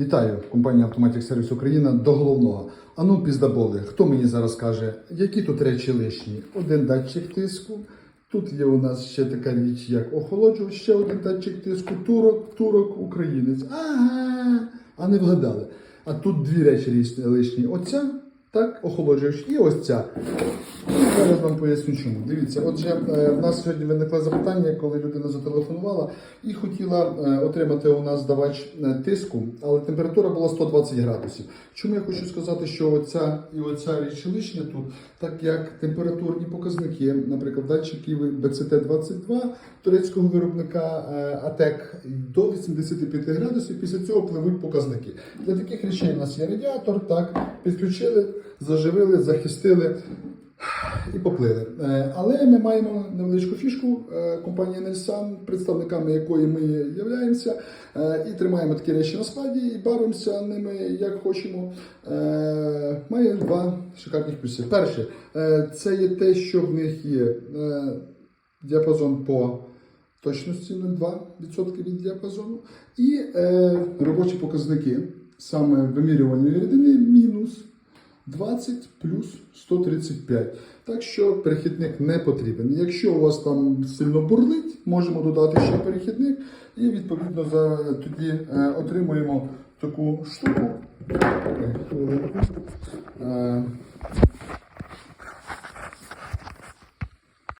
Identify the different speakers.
Speaker 1: Вітаю, компанія Automatic Service Україна до головного. Ану, піздаболи, хто мені зараз каже, які тут речі лишні? Один датчик тиску. Тут є у нас ще така річ, як охолоджувач, ще один датчик тиску, турок, турок, українець. Ага, а не вгадали. А тут дві речі лишні-. Оця, так, охолоджувач, і ось ця. Зараз вам поясню чому. Дивіться, отже, е, в нас сьогодні виникло запитання, коли людина зателефонувала і хотіла е, отримати у нас давач е, тиску, але температура була 120 градусів. Чому я хочу сказати, що оця і оця річ лишня тут, так як температурні показники, наприклад, датчиків BCT-22 турецького виробника АТЕК до 85 градусів, після цього пливуть показники. Для таких речей у нас є радіатор, так, підключили, заживили, захистили і поплили. Е, Але ми маємо невеличку фішку е, компанії Нельсан, представниками якої ми являємося, е, і тримаємо такі речі на складі і бавимося ними як хочемо. Має два шикарних плюси. Перше, це є те, що в них є діапазон по точності 0,2% від діапазону, і робочі показники саме вимірювальної рідини мінус 20 плюс 135. Так що перехідник не потрібен. Якщо у вас там сильно бурлить, можемо додати ще перехідник і відповідно за, тоді е, отримуємо таку штуку. Е,